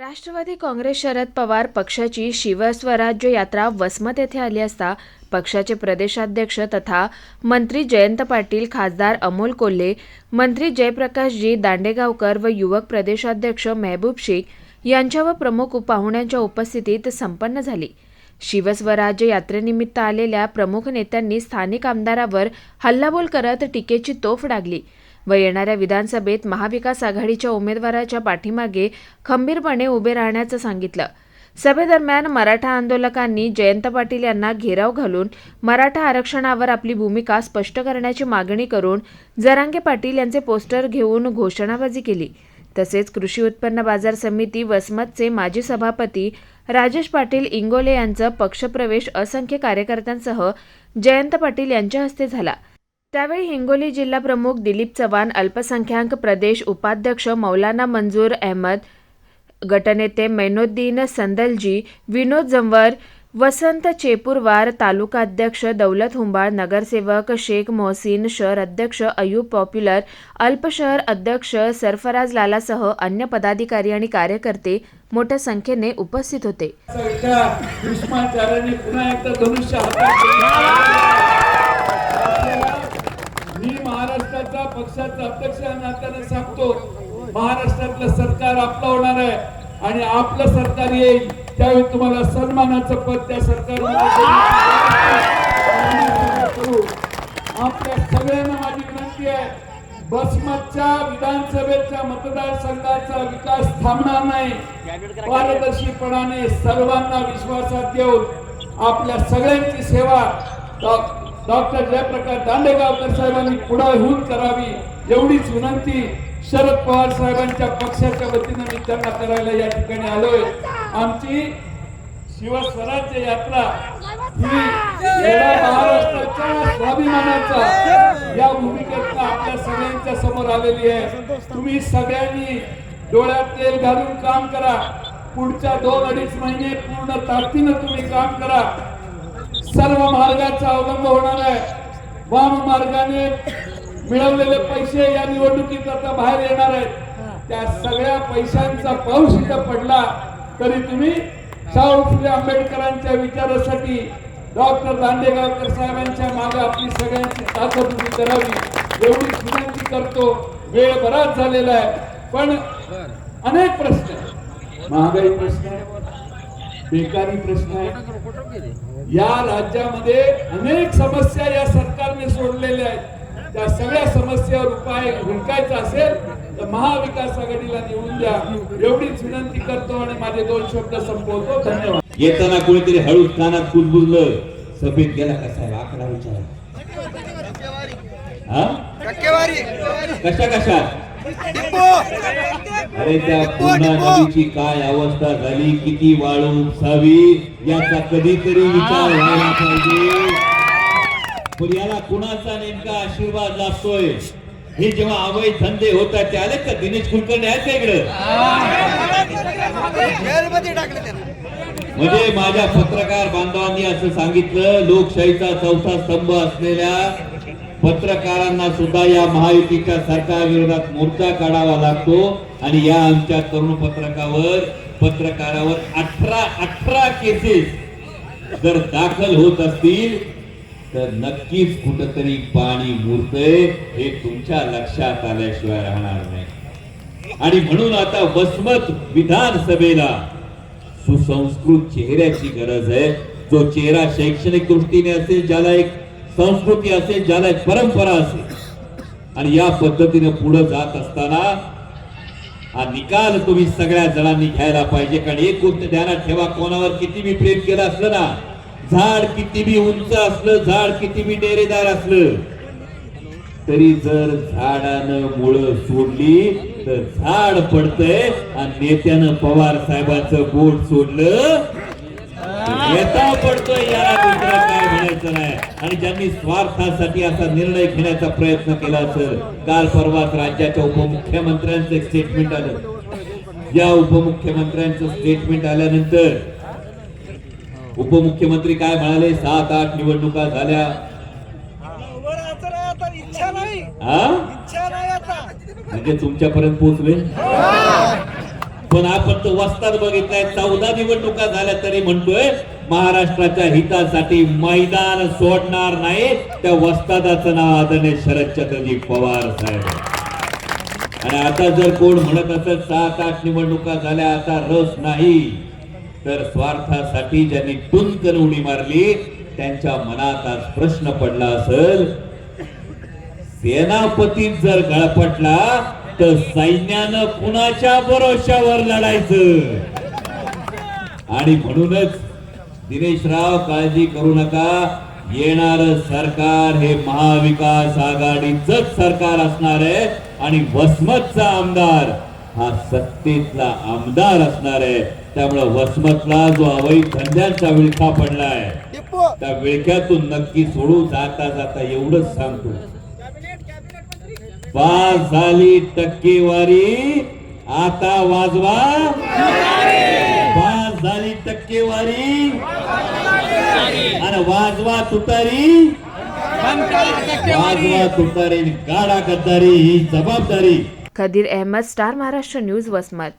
राष्ट्रवादी काँग्रेस शरद पवार पक्षाची शिवस्वराज्य यात्रा वसमत येथे आली असता पक्षाचे प्रदेशाध्यक्ष तथा मंत्री जयंत पाटील खासदार अमोल कोल्हे मंत्री जयप्रकाशजी दांडेगावकर व युवक प्रदेशाध्यक्ष मेहबूब शेख यांच्या व प्रमुख पाहुण्यांच्या उपस्थितीत संपन्न झाली. शिवस्वराज्य यात्रेनिमित्त आलेल्या प्रमुख नेत्यांनी स्थानिक आमदारावर हल्लाबोल करत टीकेची तोफ डागली. व येणाऱ्या विधानसभेत महाविकास आघाडीच्या उमेदवाराच्या पाठीमागे खंबीरपणे उभे राहण्याचं सांगितलं. सभेदरम्यान मराठा आंदोलकांनी जयंत पाटील यांना घेराव घालून मराठा आरक्षणावर आपली भूमिका स्पष्ट करण्याची मागणी करून जरांगे पाटील यांचे पोस्टर घेऊन घोषणाबाजी केली. तसेच कृषी उत्पन्न बाजार समिती वसमतचे माजी सभापती राजेश पाटील इंगोले यांचं पक्षप्रवेश असंख्य कार्यकर्त्यांसह जयंत पाटील यांच्या हस्ते झाला. त्यावेळी हिंगोली जिल्हा प्रमुख दिलीप चव्हाण अल्पसंख्याक प्रदेश उपाध्यक्ष मौलाना मंजूर अहमद गटनेते मैनुद्दीन संदलजी विनोद जंवर वसंत चेपूरवार तालुका अध्यक्ष दौलत हुंबाळ नगरसेवक शेख मोहसिन शहर अध्यक्ष अयूब पॉप्युलर अल्पशहर अध्यक्ष सरफराज लालासह अन्य पदाधिकारी आणि कार्यकर्ते मोठ्या संख्येने उपस्थित होते. पक्षाचा अध्यक्ष नात्याने सांगतो महाराष्ट्रातलं सरकार आपलं होणार आहे आणि आपलं सरकार येईल त्यावेळी तुम्हाला सन्मानाचं पद त्या सरकार आपल्या सगळ्यांना माझी विनंती आहे बसमतच्या विधानसभेच्या मतदारसंघाचा विकास थांबणार नाही. पारदर्शीपणाने सर्वांना विश्वासात घेऊन आपल्या सगळ्यांची सेवा डॉ- डॉक्टर जयप्रकाश दांडेगावकर साहेबांनी पुढाहून करावी एवढीच विनंती शरद पवार साहेबांच्या पक्षाच्या वतीनं मी त्यांना करायला या ठिकाणी आलोय. आमची शिवस्वराज्य यात्रा ही महाराष्ट्राच्या स्वाभिमानाचा या भूमिकेतनं आपल्या सगळ्यांच्या समोर आलेली आहे. तुम्ही सगळ्यांनी डोळ्यात तेल घालून काम करा. पुढच्या दोन अडीच महिने पूर्ण ताकदीनं तुम्ही काम करा. सर्व मार्गाचा अवलंब होणार आहे. वाम मार्गाने मिळवलेले पैसे या निवडणुकीत आता बाहेर येणार आहेत. त्या सगळ्या पैशांचा पाऊस इथं पडला तरी तुम्ही शाहू फुले आंबेडकरांच्या विचारासाठी डॉक्टर दांडेगावकर साहेबांच्या मागे आपली सगळ्यांची ताकद उभी करावी. एवढी विनंती करतो. वेळ बराच झालेला आहे. पण अनेक प्रश्न महागाई प्रश्न आहे. बेकारी प्रश्न आहे. या राज्यामध्ये अनेक समस्या या सरकारने सोडलेल्या आहेत. त्या सगळ्या समस्यावर उपाय हुडकायचा असेल तर महाविकास आघाडीला निवडून द्या. एवढीच विनंती करतो आणि माझे दोन शब्द संपवतो. धन्यवाद. येताना कोणीतरी हळू कानात कुजबुजलं सफेद गेला का साहेब? आकडा विचारा. हा? कशा कशा? अरे त्या पूर्णा नदीची काय अवस्था झाली? किती वाळू उपसावी याचा कधीतरी विचार व्हायला पाहिजे. पण याला कुणाचा नेमका आशीर्वाद लागतोय? हे जेव्हा अवैध धंदे होत आहेत ते आले का दिनेश कुलकर्णी आहेत का इकडं? म्हणजे माझ्या पत्रकार बांधवांनी असं सांगितलं लोकशाहीचा चौथा स्तंभ असलेल्या पत्रकारांना सुद्धा या महायुतीच्या सरकारविरोधात मोर्चा काढावा लागतो आणि या आमच्या तरुण पत्रकावर पत्रकारावर अठरा अठरा केसेस जर दाखल होत असतील तर नक्कीच कुठंतरी पाणी मुरतय हे तुमच्या लक्षात आल्याशिवाय राहणार नाही. आणि म्हणून आता वसमत विधानसभेला सुसंस्कृत चेहऱ्याची गरज आहे. जो चेहरा शैक्षणिक दृष्टीने असेल ज्याला एक संस्कृती असेल ज्याला एक परंपरा असेल. आणि या पद्धतीने पुढे जात असताना हा निकाल तुम्ही सगळ्या जणांनी घ्यायला पाहिजे. कारण एक गोष्ट ध्यानात ठेवा कोणावर किती बी प्रेम केलं असलं ना झाड किती बी उंच असलं झाड किती बी डेरेदार असलं तरी जर झाडानं मुळ सोडली तर झाड पडतंय आणि नेत्यानं पवार साहेबांचं बोट सोडलं नेता पडतोय याला दुसरं म्हणायचं नाही. आणि ज्यांनी स्वार्थासाठी असा निर्णय घेण्याचा प्रयत्न केला असेल काल परवाच राज्याच्या उपमुख्यमंत्र्यांचं एक स्टेटमेंट आलं. या उपमुख्यमंत्र्यांचं स्टेटमेंट आल्यानंतर उपमुख्यमंत्री काय म्हणाले? सात आठ निवडणुका झाल्या. म्हणजे तुमच्यापर्यंत पोहोचले पण आपण तो वस्ताद बघितलाय. चौदा निवडणुका झाल्या तरी म्हणतोय महाराष्ट्राच्या हितासाठी मैदान सोडणार नाही त्या वस्तादाचं नाव आदरणीय शरदचंद्रजी पवार साहेब. आणि आता जर कोण म्हणत असत सात आठ निवडणुका झाल्या आता रस नाही. तर स्वार्थासाठी ज्यांनी टुंकन उडी मारली त्यांच्या मनात आज प्रश्न पडला असेल सेनापतीत जर गळपटला तर सैन्यानं कुणाच्या भरोशावर लढायचं? आणि म्हणूनच दिनेशराव काळजी करू नका. येणार सरकार हे महाविकास आघाडीच सरकार असणार आहे आणि वसमतचा आमदार हा सत्तेतला आमदार असणार आहे. त्यामुळे वसमतला जो अवैध धंद्यांचा विळखा पडलाय त्या विळख्यातून नक्की सोडू जाता जाता एवढंच सांगतो. पास झाली टक्केवारी आता वाजवा. पास झाली टक्केवारी. आणि वाजवा तुतारी. वाजवा तुतारी गाडा गद्दारी ही जबाबदारी. Khadir Ahmed Star Maharashtra News Vasmat.